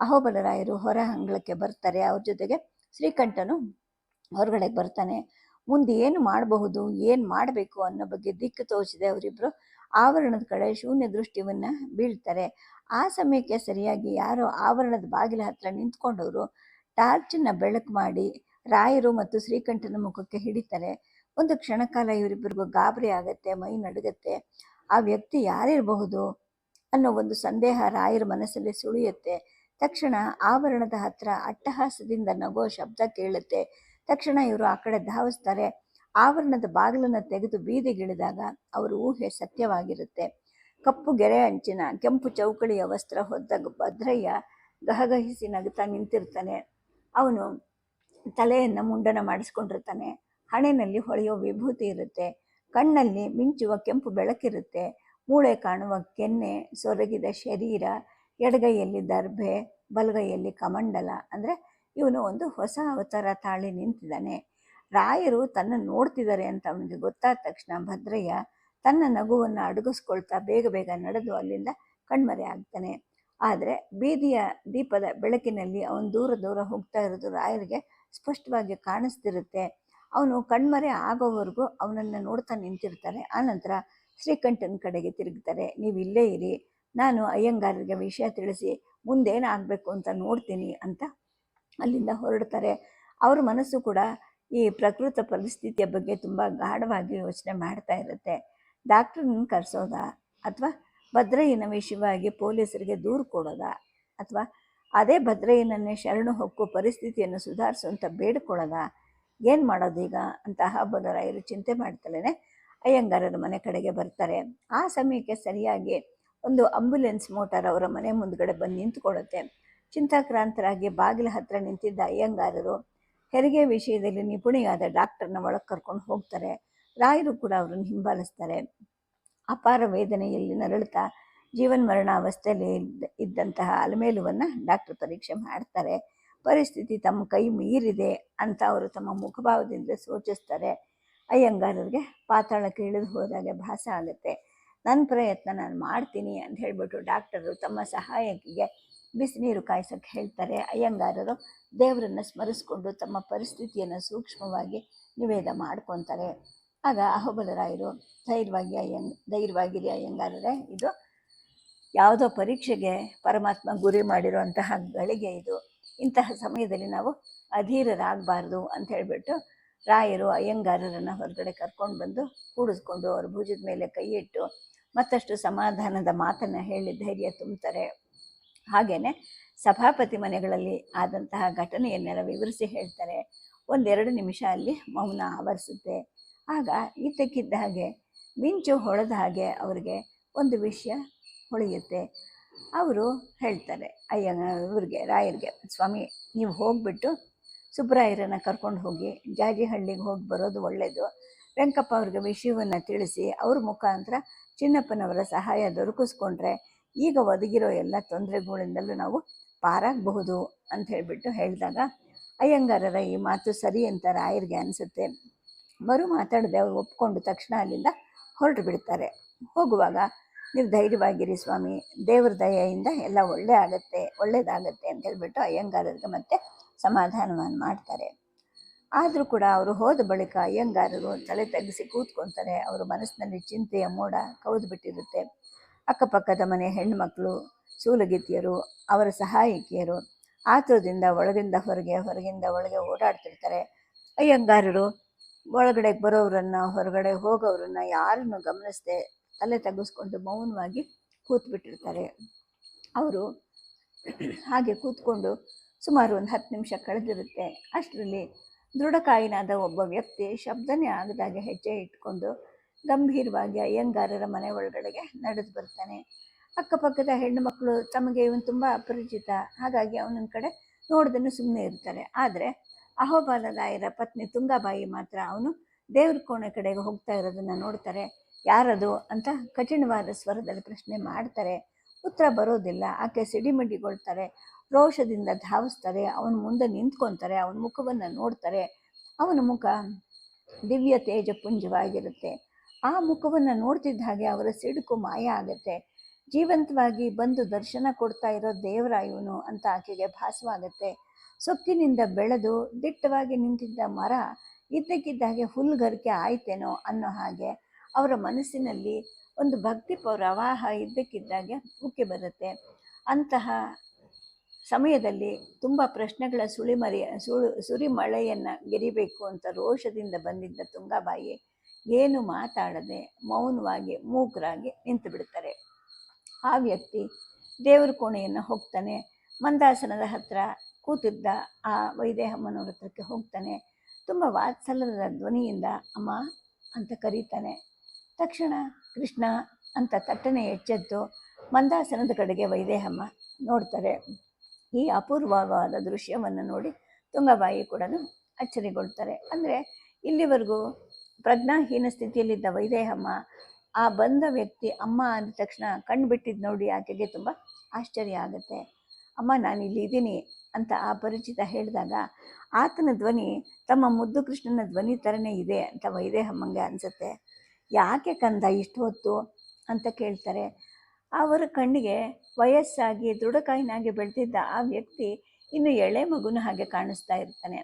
ಅಹೋಬಲರಾಯರು ಹೊರ ಅಂಗಳಕ್ಕೆ ಬರ್ತಾರೆ. ಅವ್ರ ಜೊತೆಗೆ ಶ್ರೀಕಂಠನು ಹೊರಗಡೆ ಬರ್ತಾನೆ. ಮುಂದೆ ಏನು ಮಾಡಬಹುದು, ಏನು ಮಾಡಬೇಕು ಅನ್ನೋ ಬಗ್ಗೆ ದಿಕ್ಕು ತೋರಿಸಿದೆ ಅವರಿಬ್ಬರು ಆವರಣದ ಕಡೆ ಶೂನ್ಯ ದೃಷ್ಟಿಯನ್ನ ಬೀಳ್ತಾರೆ. ಆ ಸಮಯಕ್ಕೆ ಸರಿಯಾಗಿ ಯಾರೋ ಆವರಣದ ಬಾಗಿಲ ಹತ್ರ ನಿಂತ್ಕೊಂಡವರು ಟಾರ್ಚನ್ನ ಬೆಳಕು ಮಾಡಿ ರಾಯರು ಮತ್ತು ಶ್ರೀಕಂಠನ ಮುಖಕ್ಕೆ ಹಿಡಿತಾರೆ. ಒಂದು ಕ್ಷಣಕಾಲ ಇವರಿಬ್ಬರಿಗೂ ಗಾಬರಿ ಆಗತ್ತೆ, ಮೈ ನಡುಗತ್ತೆ. ಆ ವ್ಯಕ್ತಿ ಯಾರಿರಬಹುದು ಅನ್ನೋ ಒಂದು ಸಂದೇಹ ರಾಯರ ಮನಸ್ಸಲ್ಲಿ ಸುಳಿಯುತ್ತೆ. ತಕ್ಷಣ ಆವರಣದ ಹತ್ರ ಅಟ್ಟಹಾಸದಿಂದ ನಗೋ ಶಬ್ದ ಕೇಳುತ್ತೆ. ತಕ್ಷಣ ಇವರು ಆ ಕಡೆ ಧಾವಿಸ್ತಾರೆ. ಆವರಣದ ಬಾಗಿಲನ್ನು ತೆಗೆದು ಬೀದಿಗಿಳಿದಾಗ ಅವರ ಊಹೆ ಸತ್ಯವಾಗಿರುತ್ತೆ. ಕಪ್ಪು ಗೆರೆ ಅಂಚಿನ ಕೆಂಪು ಚೌಕಳಿಯ ವಸ್ತ್ರ ಹೊದ್ದ ಭದ್ರಯ್ಯ ಗಹಗಹಿಸಿ ನಗುತ್ತಾ ನಿಂತಿರ್ತಾನೆ. ಅವನು ತಲೆಯನ್ನು ಮುಂಡನ ಮಾಡಿಸ್ಕೊಂಡಿರ್ತಾನೆ. ಹಣೆಯಲ್ಲಿ ಹೊಳೆಯೋ ವಿಭೂತಿ ಇರುತ್ತೆ. ಕಣ್ಣಲ್ಲಿ ಮಿಂಚುವ ಕೆಂಪು ಬೆಳಕಿರುತ್ತೆ. ಮೂಳೆ ಕಾಣುವ ಕೆನ್ನೆ ಸೊರಗಿದ ಶರೀರ, ಎಡಗೈಯಲ್ಲಿ ದರ್ಭೆ, ಬಲಗೈಯಲ್ಲಿ ಕಮಂಡಲ, ಅಂದರೆ ಇವನು ಒಂದು ಹೊಸ ಅವತಾರ ತಾಳಿ ನಿಂತಿದ್ದಾನೆ. ರಾಯರು ತನ್ನ ನೋಡ್ತಿದ್ದಾರೆ ಅಂತ ಅವನಿಗೆ ಗೊತ್ತಾದ ತಕ್ಷಣ ಭದ್ರಯ್ಯ ತನ್ನ ನಗುವನ್ನು ಅಡಗಿಸ್ಕೊಳ್ತಾ ಬೇಗ ಬೇಗ ನಡೆದು ಅಲ್ಲಿಂದ ಕಣ್ಮರೆ ಆಗ್ತಾನೆ. ಆದರೆ ಬೀದಿಯ ದೀಪದ ಬೆಳಕಿನಲ್ಲಿ ಅವನು ದೂರ ದೂರ ಹೋಗ್ತಾ ಇರೋದು ರಾಯರಿಗೆ ಸ್ಪಷ್ಟವಾಗಿ ಕಾಣಿಸ್ತಿರುತ್ತೆ. ಅವನು ಕಣ್ಮರೆ ಆಗೋವರೆಗೂ ಅವನನ್ನು ನೋಡ್ತಾ ನಿಂತಿರ್ತಾರೆ ಆನಂತರ ಶ್ರೀಕಂಠನ ಕಡೆಗೆ ತಿರುಗ್ತಾರೆ. ನೀವು ಇಲ್ಲೇ ಇರಿ. ನಾನು ಅಯ್ಯಂಗಾರರಿಗೆ ವಿಷಯ ತಿಳಿಸಿ ಮುಂದೇನಾಗಬೇಕು ಅಂತ ನೋಡ್ತೀನಿ ಅಂತ ಅಲ್ಲಿಂದ ಹೊರಡ್ತಾರೆ. ಅವ್ರ ಮನಸ್ಸು ಕೂಡ ಈ ಪ್ರಕೃತ ಪರಿಸ್ಥಿತಿಯ ಬಗ್ಗೆ ತುಂಬ ಗಾಢವಾಗಿ ಯೋಚನೆ ಮಾಡ್ತಾ ಇರುತ್ತೆ. ಡಾಕ್ಟ್ರನ್ನ ಕರೆಸೋದಾ? ಅಥವಾ ಭದ್ರಯ್ಯನ ವಿಷಯವಾಗಿ ಪೊಲೀಸರಿಗೆ ದೂರು ಕೊಡೋದಾ? ಅಥವಾ ಅದೇ ಭದ್ರಯ್ಯನನ್ನೇ ಶರಣು ಹೊಕ್ಕು ಪರಿಸ್ಥಿತಿಯನ್ನು ಸುಧಾರಿಸುವಂತ ಬೇಡ್ಕೊಳ್ಳೋದಾ? ಏನು ಮಾಡೋದು ಈಗ ಅಂತ ಹಬ್ಬದರಾಯರು ಚಿಂತೆ ಮಾಡ್ತಲೇ ಅಯ್ಯಂಗಾರರ ಮನೆ ಕಡೆಗೆ ಬರ್ತಾರೆ. ಆ ಸಮಯಕ್ಕೆ ಸರಿಯಾಗಿ ಒಂದು ಆಂಬ್ಯುಲೆನ್ಸ್ ಮೋಟಾರ್ ಅವರ ಮನೆ ಮುಂದ್ಗಡೆ ಬಂದು ನಿಂತ್ಕೊಳ್ಳುತ್ತೆ. ಚಿಂತಾಕ್ರಾಂತರಾಗಿ ಬಾಗಿಲ ಹತ್ರ ನಿಂತಿದ್ದ ಅಯ್ಯಂಗಾರರು, ಹೆರಿಗೆ ವಿಷಯದಲ್ಲಿ ನಿಪುಣಿಯಾದ ಡಾಕ್ಟರ್ನ ಒಳಗೆ ಕರ್ಕೊಂಡು ಹೋಗ್ತಾರೆ. ರಾಯರು ಕೂಡ ಅವರನ್ನು ಹಿಂಬಾಲಿಸ್ತಾರೆ. ಅಪಾರ ವೇದನೆಯಲ್ಲಿ ನರಳುತ್ತಾ ಜೀವನ್ಮರಣ ಅವಸ್ಥೆಯಲ್ಲಿ ಇದ್ದ, ಇದ್ದಂತಹ ಅಲಮೇಲುವನ್ನು ಡಾಕ್ಟರ್ ಪರೀಕ್ಷೆ ಮಾಡ್ತಾರೆ. ಪರಿಸ್ಥಿತಿ ತಮ್ಮ ಕೈ ಮೀರಿದೆ ಅಂತ ಅವರು ತಮ್ಮ ಮುಖಭಾವದಿಂದ ಸೂಚಿಸ್ತಾರೆ. ಅಯ್ಯಂಗಾರರಿಗೆ ಪಾತಾಳಕ್ಕೆ ಇಳಿದು ಹೋದಾಗೆ ಭಾಸ ಆಗುತ್ತೆ. ನನ್ನ ಪ್ರಯತ್ನ ನಾನು ಮಾಡ್ತೀನಿ ಅಂತ ಹೇಳಿಬಿಟ್ಟು ಡಾಕ್ಟರು ತಮ್ಮ ಸಹಾಯಕಿಗೆ ಬಿಸಿನೀರು ಕಾಯಿಸಕ್ಕೆ ಹೇಳ್ತಾರೆ. ಅಯ್ಯಂಗಾರರು ದೇವರನ್ನು ಸ್ಮರಿಸ್ಕೊಂಡು ತಮ್ಮ ಪರಿಸ್ಥಿತಿಯನ್ನು ಸೂಕ್ಷ್ಮವಾಗಿ ನಿವೇದ ಮಾಡ್ಕೊತಾರೆ. ಆಗ ಅಹೋಬಲರಾಯರು, ಧೈರ್ಯವಾಗಿ ಅಯ್ಯಂಗ್, ಧೈರ್ಯವಾಗಿರಿ ಅಯ್ಯಂಗಾರರೇ. ಇದು ಯಾವುದೋ ಪರೀಕ್ಷೆಗೆ ಪರಮಾತ್ಮ ಗುರಿ ಮಾಡಿರುವಂತಹ ಗಳಿಗೆ ಇದು. ಇಂತಹ ಸಮಯದಲ್ಲಿ ನಾವು ಅಧೀರರಾಗಬಾರ್ದು ಅಂತ ಹೇಳಿಬಿಟ್ಟು ರಾಯರು ಅಯ್ಯಂಗಾರರನ್ನು ಹೊರಗಡೆ ಕರ್ಕೊಂಡು ಬಂದು ಕೂಡಿಸ್ಕೊಂಡು ಅವ್ರ ಭುಜದ ಮೇಲೆ ಕೈಯಿಟ್ಟು ಮತ್ತಷ್ಟು ಸಮಾಧಾನದ ಮಾತನ್ನು ಹೇಳಿ ಧೈರ್ಯ ತುಂಬ್ತಾರೆ. ಹಾಗೆಯೇ ಸಭಾಪತಿ ಮನೆಗಳಲ್ಲಿ ಆದಂತಹ ಘಟನೆಯನ್ನೆಲ್ಲ ವಿವರಿಸಿ ಹೇಳ್ತಾರೆ. ಒಂದೆರಡು ನಿಮಿಷ ಅಲ್ಲಿ ಮೌನ ಆವರಿಸುತ್ತೆ. ಆಗ ಇದ್ದಕ್ಕಿದ್ದ ಹಾಗೆ ಮಿಂಚು ಹೊಳೆದ ಹಾಗೆ ಅವರಿಗೆ ಒಂದು ವಿಷಯ ಹೊಳೆಯುತ್ತೆ. ಅವರು ಹೇಳ್ತಾರೆ, ಅಯ್ಯ, ಇವ್ರಿಗೆ, ರಾಯರಿಗೆ, ಸ್ವಾಮಿ, ನೀವು ಹೋಗಿಬಿಟ್ಟು ಸುಬ್ರಾಯರನ್ನು ಕರ್ಕೊಂಡು ಹೋಗಿ, ಜಾಜಿಹಳ್ಳಿಗೆ ಹೋಗಿ ಬರೋದು ಒಳ್ಳೆಯದು ವೆಂಕಪ್ಪ ಅವ್ರಿಗೆ ವಿಷಯವನ್ನು ತಿಳಿಸಿ, ಅವ್ರ ಮುಖಾಂತರ ಚಿನ್ನಪ್ಪನವರ ಸಹಾಯ ದೊರಕಿಸ್ಕೊಂಡ್ರೆ ಈಗ ಒದಗಿರೋ ಎಲ್ಲ ತೊಂದರೆಗಳಿಂದಲೂ ನಾವು ಪಾರಾಗಬಹುದು ಅಂತ ಹೇಳಿಬಿಟ್ಟು ಹೇಳಿದಾಗ, ಅಯ್ಯಂಗಾರರ, ಈ ಮಾತು ಸರಿ ಅಂತ ರಾಯರಿಗೆ ಅನಿಸುತ್ತೆ. ಮರು ಮಾತಾಡದೆ ಅವರು ಒಪ್ಕೊಂಡು ತಕ್ಷಣ ಅಲ್ಲಿಂದ ಹೊರಟು ಬಿಡ್ತಾರೆ. ಹೋಗುವಾಗ, ನೀವು ಧೈರ್ಯವಾಗಿರಿ ಸ್ವಾಮಿ, ದೇವ್ರ ದಯೆಯಿಂದ ಎಲ್ಲ ಒಳ್ಳೆ ಆಗತ್ತೆ, ಒಳ್ಳೇದಾಗತ್ತೆ ಅಂತ ಹೇಳ್ಬಿಟ್ಟು ಅಯ್ಯಂಗಾರರಿಗೆ ಮತ್ತೆ ಸಮಾಧಾನವನ್ನು ಮಾಡ್ತಾರೆ. ಆದರೂ ಕೂಡ ಅವರು ಹೋದ ಬಳಿಕ ಅಯ್ಯಂಗಾರರು ತಲೆ ತಗ್ಗಿಸಿ ಕೂತ್ಕೊತಾರೆ. ಅವರ ಮನಸ್ಸಿನಲ್ಲಿ ಚಿಂತೆಯ ಮೋಡ ಕವಿದು ಬಿಟ್ಟಿರುತ್ತೆ. ಅಕ್ಕಪಕ್ಕದ ಮನೆ ಹೆಣ್ಣುಮಕ್ಕಳು ಸೂಲಗಿತ್ತಿಯರು, ಅವರ ಸಹಾಯಕಿಯರು ಆತುರದಿಂದ ಒಳಗಿಂದ ಹೊರಗೆ, ಹೊರಗಿಂದ ಒಳಗೆ ಓಡಾಡ್ತಿರ್ತಾರೆ. ಅಯ್ಯಂಗಾರರು, ಒಳಗಡೆ ಬರೋವ್ರನ್ನ, ಹೊರಗಡೆ ಹೋಗೋರನ್ನ ಯಾರನ್ನು ಗಮನಿಸದೆ, ತಲೆ ತಗ್ಗಿಸ್ಕೊಂಡು ಮೌನವಾಗಿ ಕೂತ್ಬಿಟ್ಟಿರ್ತಾರೆ. ಅವರು ಹಾಗೆ ಕೂತ್ಕೊಂಡು ಸುಮಾರು ಒಂದು ಹತ್ತು ನಿಮಿಷ ಕಳೆದಿರುತ್ತೆ. ಅಷ್ಟರಲ್ಲಿ ದೃಢಕಾಯಿನಾದ ಒಬ್ಬ ವ್ಯಕ್ತಿ ಶಬ್ದನೇ ಆಗದಾಗೆ ಹೆಜ್ಜೆ ಇಟ್ಕೊಂಡು ಗಂಭೀರವಾಗಿ ಅಯ್ಯಂಗಾರರ ಮನೆ ಒಳಗಡೆಗೆ ನಡೆದು ಬರ್ತಾನೆ. ಅಕ್ಕಪಕ್ಕದ ಹೆಣ್ಣು ಮಕ್ಕಳು ತಮಗೆ ಇವನು ತುಂಬ ಅಪರಿಚಿತ. ಹಾಗಾಗಿ ಅವನ ಕಡೆ ನೋಡ್ದನ್ನು ಸುಮ್ಮನೆ ಇರ್ತಾರೆ. ಆದರೆ ಅಹೋಬಾಲರಾಯರ ಪತ್ನಿ ತುಂಗಾಬಾಯಿ ಮಾತ್ರ ಅವನು ದೇವ್ರ ಕೋಣೆ ಕಡೆಗೆ ಹೋಗ್ತಾ ಇರೋದನ್ನು ನೋಡ್ತಾರೆ. ಯಾರದು ಅಂತ ಕಠಿಣವಾದ ಸ್ವರದಲ್ಲಿ ಪ್ರಶ್ನೆ ಮಾಡ್ತಾರೆ. ಉತ್ತರ ಬರೋದಿಲ್ಲ. ಆಕೆ ಸಿಡಿಮಿಡಿಗೊಳ್ತಾರೆ. ರೋಷದಿಂದ ಧಾವಿಸ್ತಾರೆ. ಅವನ ಮುಂದೆ ನಿಂತ್ಕೊತಾರೆ. ಅವನ ಮುಖವನ್ನು ನೋಡ್ತಾರೆ. ಅವನ ಮುಖ ದಿವ್ಯ ತೇಜಪುಂಜವಾಗಿರುತ್ತೆ ಆ ಮುಖವನ್ನು ನೋಡ್ತಿದ್ದ ಹಾಗೆ ಅವರ ಸಿಡುಕು ಮಾಯ ಆಗುತ್ತೆ. ಜೀವಂತವಾಗಿ ಬಂದು ದರ್ಶನ ಕೊಡ್ತಾ ಇರೋ ದೇವರ ಇವನು ಅಂತ ಆಕೆಗೆ ಭಾಸವಾಗತ್ತೆ. ಸೊಕ್ಕಿನಿಂದ ಬೆಳೆದು ದಿಟ್ಟವಾಗಿ ನಿಂತಿದ್ದ ಮರ ಇದ್ದಕ್ಕಿದ್ದಾಗೆ ಹುಲ್ಗರಿಕೆ ಆಯ್ತೇನೋ ಅನ್ನೋ ಹಾಗೆ ಅವರ ಮನಸ್ಸಿನಲ್ಲಿ ಒಂದು ಭಕ್ತಿ ಪ್ರವಾಹ ಇದ್ದಕ್ಕಿದ್ದಾಗೆ ಉಕ್ಕಿ ಬರುತ್ತೆ. ಅಂತಹ ಸಮಯದಲ್ಲಿ ತುಂಬ ಪ್ರಶ್ನೆಗಳ ಸುಳಿಮರಿ ಸುಳು ಸುರಿಮಳೆಯನ್ನು ಗೆರಿಬೇಕು ಅಂತ ರೋಷದಿಂದ ಬಂದಿದ್ದ ತುಂಗಾಬಾಯಿ ಏನು ಮಾತಾಡದೆ ಮೌನವಾಗಿ ಮೂಕರಾಗಿ ನಿಂತು ಬಿಡ್ತಾರೆ ಆ ವ್ಯಕ್ತಿ ದೇವರ ಕೋಣೆಯನ್ನು ಹೋಗ್ತಾನೆ. ಮಂದಾಸನದ ಹತ್ರ ಕೂತಿದ್ದ ಆ ವೈದೇಹಮ್ಮನವ್ರ ಹತ್ರಕ್ಕೆ ಹೋಗ್ತಾನೆ. ತುಂಬ ವಾತ್ಸಲ್ಯದ ಧ್ವನಿಯಿಂದ, ಅಮ್ಮ ಅಂತ ಕರೀತಾನೆ. ತಕ್ಷಣ, ಕೃಷ್ಣ ಅಂತ ತಟ್ಟನೆ ಎಚ್ಚೆತ್ತು ಮಂದಾಸನದ ಕಡೆಗೆ ವೈದೇಹಮ್ಮ ನೋಡ್ತಾರೆ. ಈ ಅಪೂರ್ವವಾದ ದೃಶ್ಯವನ್ನು ನೋಡಿ ತುಂಗಬಾಯಿ ಕೂಡ ಅಚ್ಚರಿಗೊಳ್ತಾರೆ. ಅಂದರೆ ಇಲ್ಲಿವರೆಗೂ ಪ್ರಜ್ಞಾಹೀನ ಸ್ಥಿತಿಯಲ್ಲಿದ್ದ ವೈದೇಹಮ್ಮ ಆ ಬಂದ ವ್ಯಕ್ತಿ ಅಮ್ಮ ಅಂದ ತಕ್ಷಣ ಕಣ್ಣು ಬಿಟ್ಟಿದ್ದು ನೋಡಿ ಆಕೆಗೆ ತುಂಬ ಆಶ್ಚರ್ಯ ಆಗುತ್ತೆ. ಅಮ್ಮ ನಾನು ಇಲ್ಲಿ ಇದ್ದೀನಿ ಅಂತ ಆ ಪರಿಚಿತ ಹೇಳಿದಾಗ, ಆತನ ಧ್ವನಿ ತಮ್ಮ ಮುದ್ದು ಕೃಷ್ಣನ ಧ್ವನಿ ಥರನೇ ಇದೆ ಅಂತ ವೈದೇಹಮ್ಮಂಗೆ ಅನಿಸುತ್ತೆ. ಯಾಕೆ ಕಂದ ಇಷ್ಟು ಹೊತ್ತು ಅಂತ ಕೇಳ್ತಾರೆ. ಅವರ ಕಣ್ಣಿಗೆ ವಯಸ್ಸಾಗಿ ದೃಢಕಾಯಿನಾಗಿ ಬೆಳೆದಿದ್ದ ಆ ವ್ಯಕ್ತಿ ಇನ್ನು ಎಳೆ ಮಗುನ ಹಾಗೆ ಕಾಣಿಸ್ತಾ ಇರ್ತಾನೆ.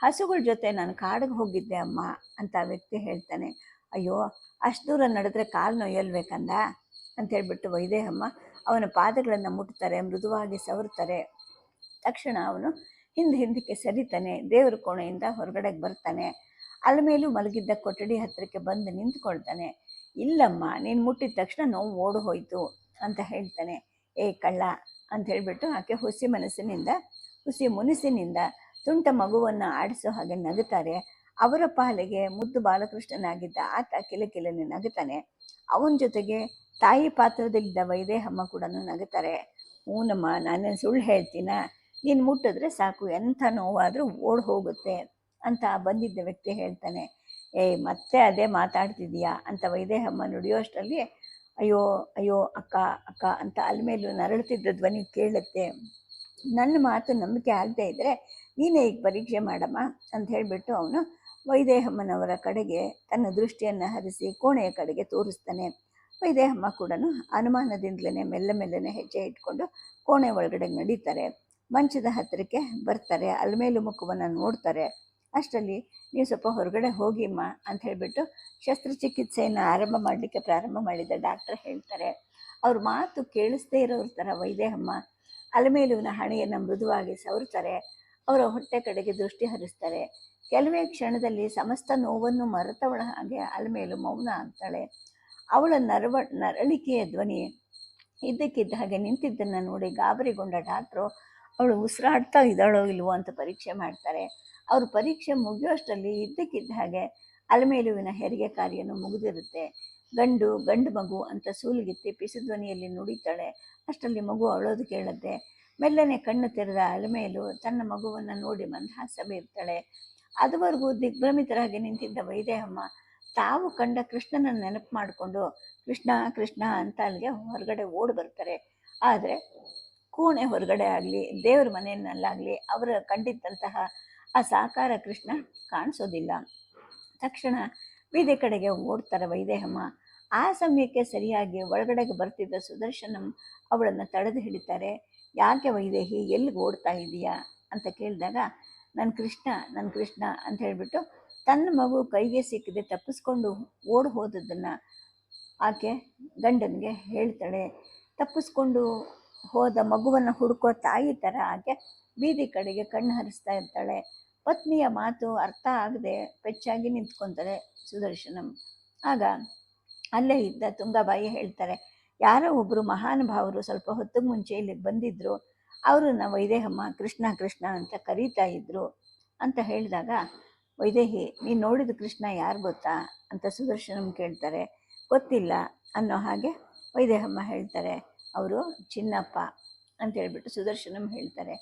ಹಸುಗಳ ಜೊತೆ ನಾನು ಕಾಡಿಗೆ ಹೋಗಿದ್ದೆ ಅಮ್ಮ ಅಂತ ವ್ಯಕ್ತಿ ಹೇಳ್ತಾನೆ, ಅಯ್ಯೋ, ಅಷ್ಟು ದೂರ ನಡೆದ್ರೆ ಕಾಲು ನೋಯಲ್ಬೇಕಂದ ಅಂತ ಹೇಳ್ಬಿಟ್ಟು ವೈದೇಹಮ್ಮ ಅವನ ಪಾದಗಳನ್ನು ಮುಟ್ತಾರೆ, ಮೃದುವಾಗಿ ಸವರ್ತಾರೆ ತಕ್ಷಣ ಅವನು ಹಿಂದೆ ಹಿಂದಕ್ಕೆ ಸರಿತಾನೆ, ದೇವರ ಕೋಣೆಯಿಂದ ಹೊರಗಡೆಗೆ ಬರ್ತಾನೆ. ಅಲ್ಲ ಮೇಲೂ ಮಲಗಿದ್ದ ಕೊಠಡಿ ಹತ್ತಿರಕ್ಕೆ ಬಂದು ನಿಂತ್ಕೊಳ್ತಾನೆ. ಇಲ್ಲಮ್ಮ, ನೀನು ಮುಟ್ಟಿದ ತಕ್ಷಣ ನೋವು ಓಡು ಹೋಯಿತು ಅಂತ ಹೇಳ್ತಾನೆ. ಏ ಕಳ್ಳ ಅಂತ ಹೇಳಿಬಿಟ್ಟು ಆಕೆ ಹುಸಿ ಮನಸ್ಸಿನಿಂದ, ಹುಸಿ ಮುನಿಸಿನಿಂದ ತುಂಟ ಮಗುವನ್ನು ಆಡಿಸೋ ಹಾಗೆ ನಗುತ್ತಾರೆ. ಅವರ ಪಾಲಿಗೆ ಮುದ್ದು ಬಾಲಕೃಷ್ಣನಾಗಿದ್ದ ಆತ ಕಿಲಕಿಲನೆ ನಗುತ್ತಾನೆ. ಅವನ ಜೊತೆಗೆ ತಾಯಿ ಪಾತ್ರದಲ್ಲಿದ್ದ ವೈದೇಹಮ್ಮ ಕೂಡ ನಗುತ್ತಾರೆ. ಹೂನಮ್ಮ ನಾನೇನು ಸುಳ್ಳು ಹೇಳ್ತೀನ? ನೀನು ಮುಟ್ಟಿದ್ರೆ ಸಾಕು, ಎಂಥ ನೋವಾದರೂ ಓಡ್ ಹೋಗುತ್ತೆ ಅಂತ ಬಂದಿದ್ದ ವ್ಯಕ್ತಿ ಹೇಳ್ತಾನೆ. ಏಯ್, ಮತ್ತೆ ಅದೇ ಮಾತಾಡ್ತಿದೀಯಾ ಅಂತ ವೈದೇಹಮ್ಮ ನುಡಿಯೋಷ್ಟರಲ್ಲಿ, ಅಯ್ಯೋ ಅಯ್ಯೋ, ಅಕ್ಕ ಅಕ್ಕ ಅಂತ ಅಲ್ಲಿ ಮೇಲೂ ನರಳುತ್ತಿದ್ದ ಧ್ವನಿ ಕೇಳುತ್ತೆ. ನನ್ನ ಮಾತು ನಂಬಿಕೆ ಆಗದೆ ಇದ್ದರೆ ನೀನೇ ಈಗ ಪರೀಕ್ಷೆ ಮಾಡಮ್ಮ ಅಂತ ಹೇಳಿಬಿಟ್ಟು ಅವನು ವೈದೇಹಮ್ಮನವರ ಕಡೆಗೆ ತನ್ನ ದೃಷ್ಟಿಯನ್ನು ಹರಿಸಿ ಕೋಣೆಯ ಕಡೆಗೆ ತೋರಿಸ್ತಾನೆ. ವೈದೇಹಮ್ಮ ಕೂಡ ಅನುಮಾನದಿಂದಲೇ ಮೆಲ್ಲ ಮೆಲ್ಲನೆ ಹೆಜ್ಜೆ ಇಟ್ಕೊಂಡು ಕೋಣೆ ಒಳಗಡೆ ನಡೀತಾರೆ. ಮಂಚದ ಹತ್ತಿರಕ್ಕೆ ಬರ್ತಾರೆ ಅಲ್ಮೇಲು ಮುಖವನ್ನು ನೋಡ್ತಾರೆ. ಅಷ್ಟರಲ್ಲಿ, ನೀವು ಸ್ವಲ್ಪ ಹೊರಗಡೆ ಹೋಗಿಮ್ಮ ಅಂತ ಹೇಳಿಬಿಟ್ಟು ಶಸ್ತ್ರಚಿಕಿತ್ಸೆಯನ್ನು ಆರಂಭ ಮಾಡಲಿಕ್ಕೆ ಪ್ರಾರಂಭ ಮಾಡಿದ ಡಾಕ್ಟರ್ ಹೇಳ್ತಾರೆ. ಅವ್ರ ಮಾತು ಕೇಳಿಸ್ದೇ ಇರೋರ ಥರ ವೈದೇಹಮ್ಮ. ಅಲಮೇಲುವಿನ ಹಣೆಯನ್ನು ಮೃದುವಾಗಿ ಸವರ್ತಾರೆ. ಅವರ ಹೊಟ್ಟೆ ಕಡೆಗೆ ದೃಷ್ಟಿ ಹರಿಸ್ತಾರೆ. ಕೆಲವೇ ಕ್ಷಣದಲ್ಲಿ ಸಮಸ್ತ ನೋವನ್ನು ಮರೆತವಳ ಹಾಗೆ ಅಲ್ಮೇಲು ಮೌನ ಆಗ್ತಾಳೆ ಅವಳ ನರವ, ನರಳಿಕೆಯ ಧ್ವನಿ ಇದ್ದಕ್ಕಿದ್ದ ಹಾಗೆ ನಿಂತಿದ್ದನ್ನು ನೋಡಿ ಗಾಬರಿಗೊಂಡ ಡಾಕ್ಟ್ರು, ಅವಳು ಉಸಿರಾಡ್ತಾ ಇದ್ದಾಳೋ ಇಲ್ವೋ ಅಂತ ಪರೀಕ್ಷೆ ಮಾಡ್ತಾರೆ. ಅವರು ಪರೀಕ್ಷೆ ಮುಗಿಯೋಷ್ಟರಲ್ಲಿ ಇದ್ದಕ್ಕಿದ್ದ ಹಾಗೆ ಅಲಮೇಲುವಿನ ಹೆರಿಗೆ ಕಾರ್ಯನೂ ಮುಗಿದಿರುತ್ತೆ. ಗಂಡು ಗಂಡು ಮಗು ಅಂತ ಸೂಲಿಗಿತ್ತಿ ಪಿಸು ಧ್ವನಿಯಲ್ಲಿ ನುಡಿತಾಳೆ. ಅಷ್ಟರಲ್ಲಿ ಮಗು ಅಳೋದು ಕೇಳುತ್ತೆ. ಮೆಲ್ಲನೆ ಕಣ್ಣು ತೆರೆದ ಅಲಮೇಲು ತನ್ನ ಮಗುವನ್ನು ನೋಡಿ ಮಂದಹಾಸ ಬೀರ್ತಾಳೆ. ಅದುವರೆಗೂ ದಿಗ್ಭ್ರಮಿತರಾಗಿ ನಿಂತಿದ್ದ ವೈದೇಹಮ್ಮ ತಾವು ಕಂಡ ಕೃಷ್ಣನ ನೆನಪು ಮಾಡಿಕೊಂಡು, ಕೃಷ್ಣ ಕೃಷ್ಣ ಅಂತ ಅಲ್ಲಿಗೆ ಹೊರಗಡೆ ಓಡಿ ಬರ್ತಾರೆ. ಆದರೆ ಕೋಣೆ ಹೊರಗಡೆ ಆಗಲಿ, ದೇವ್ರ ಮನೆಯಲ್ಲಾಗಲಿ ಅವರು ಕಂಡಿದ್ದಂತಹ ಆ ಸಾಕಾರ ಕೃಷ್ಣ ಕಾಣಿಸೋದಿಲ್ಲ. ತಕ್ಷಣ ಬೀದಿ ಕಡೆಗೆ ಓಡ್ತಾರೆ ವೈದೇಹಮ್ಮ. ಆ ಸಮಯಕ್ಕೆ ಸರಿಯಾಗಿ ಒಳಗಡೆಗೆ ಬರ್ತಿದ್ದ ಸುದರ್ಶನಂ ಅವಳನ್ನು ತಡೆದು ಹಿಡಿತಾರೆ. ಯಾಕೆ ವೈದೇಹಿ, ಎಲ್ಲಿಗೆ ಓಡ್ತಾ ಇದೀಯಾ? ಅಂತ ಕೇಳಿದಾಗ ನನ್ನ ಕೃಷ್ಣ ನನ್ನ ಕೃಷ್ಣ ಅಂತ ಹೇಳಿಬಿಟ್ಟು, ತನ್ನ ಮಗು ಕೈಗೆ ಸಿಕ್ಕದೆ ತಪ್ಪಿಸ್ಕೊಂಡು ಓಡಿ ಹೋದದ್ದನ್ನು ಆಕೆ ಗಂಡನಿಗೆ ಹೇಳ್ತಾಳೆ. ತಪ್ಪಿಸ್ಕೊಂಡು ಹೋದ ಮಗುವನ್ನು ಹುಡುಕೋ ತಾಯಿ ಥರ ಆಕೆ ಬೀದಿ ಕಡೆಗೆ ಕಣ್ಣು ಹರಿಸ್ತಾ ಇರ್ತಾಳೆ. ಪತ್ನಿಯ ಮಾತು ಅರ್ಥ ಆಗದೆ ಪೆಚ್ಚಾಗಿ ನಿಂತ್ಕೊತಾಳೆ ಸುದರ್ಶನಂ. ಆಗ ಅಲ್ಲೇ ಇದ್ದ ತುಂಗಬಾಯಿ ಹೇಳ್ತಾರೆ, ಯಾರೋ ಒಬ್ಬರು ಮಹಾನುಭಾವರು ಸ್ವಲ್ಪ ಹೊತ್ತು ಮುಂಚೆ ಇಲ್ಲಿಗೆ ಬಂದಿದ್ದರು ಅವರು ವೈದೇಹಮ್ಮ ಕೃಷ್ಣ ಕೃಷ್ಣ ಅಂತ ಕರೀತಾ ಇದ್ದರು ಅಂತ ಹೇಳಿದಾಗ, ವೈದೇಹಿ, ನೀನು ನೋಡಿದ ಕೃಷ್ಣ ಯಾರು ಗೊತ್ತಾ? ಅಂತ ಸುದರ್ಶನಂ ಕೇಳ್ತಾರೆ, ಗೊತ್ತಿಲ್ಲ ಅನ್ನೋ ಹಾಗೆ ವೈದೇಹಮ್ಮ ಹೇಳ್ತಾರೆ, ಅವರು ಚಿನ್ನಪ್ಪ ಅಂತ ಹೇಳ್ಬಿಟ್ಟು ಸುದರ್ಶನಂ ಹೇಳ್ತಾರೆ,